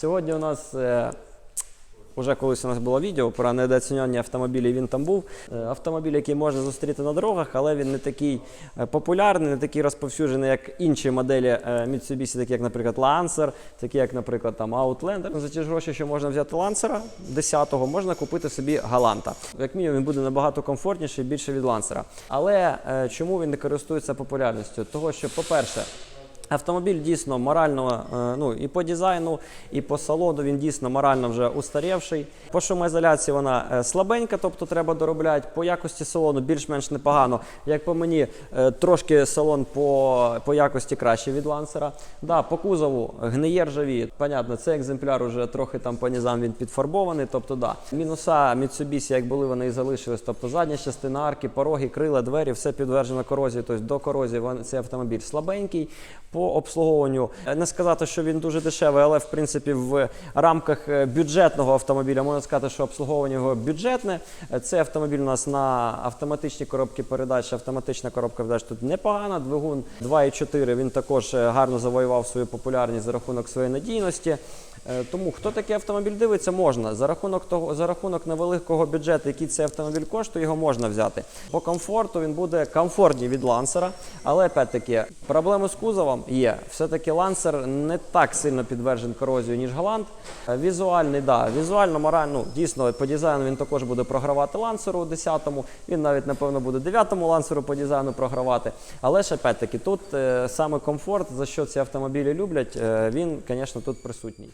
Сьогодні у нас е, Уже колись у нас було відео про недооцінення автомобілів, він там був. Е, Автомобіль, який можна зустріти на дорогах, але він не такий е, популярний, не такий розповсюджений, як інші моделі е, Mitsubishi, такі як, наприклад, Lancer, такі як, наприклад, там Outlander. За ті ж гроші, що можна взяти Lancer 10-го, можна купити собі Галанта. Як мінімум, він буде набагато комфортніший, більше від Lancer. Але е, чому він не користується популярністю? Того, що, по-перше, Автомобіль дійсно морально, е, ну і по дизайну, і по салону він дійсно морально вже устарівший. По шумоізоляції вона е, слабенька, тобто треба доробляти. По якості салону більш-менш непогано. Як по мені, е, трошки салон по, по якості краще від лансера. Да, по кузову гниє ржавіє. Понятно, цей екземпляр уже трохи там по низам він підфарбований. Тобто, да. Мінуса Mitsubishi, як були, вони і залишились. Тобто задня частина арки, пороги, крила, двері, все підтверджено корозії. Тобто до корозії цей автомобіль слабенький. По обслуговуванню е, не сказати, що він дуже дешевий, але в принципі в рамках е, бюджетного автомобіля можна сказати, що обслуговування його бюджетне. Е, Цей автомобіль у нас на автоматичній коробці передач. Автоматична коробка передач тут непогана. Двигун 2,4 він також гарно завоював свою популярність за рахунок своєї надійності. Тому хто такий автомобіль дивиться, можна за рахунок того, за рахунок невеликого бюджету, який цей автомобіль коштує, його можна взяти. По комфорту він буде комфортній від лансера, але опять-таки проблеми з кузовом є. Все-таки лансер не так сильно підвержен корозію, ніж галант. Е, Візуальний, да, візуально, морально, ну, дійсно по дизайну він також буде програвати лансеру 10-му. Він навіть напевно буде 9-му лансеру по дизайну програвати. Але ж опять-таки тут е, саме комфорт, за що ці автомобілі люблять, е, він, звісно, тут присутній.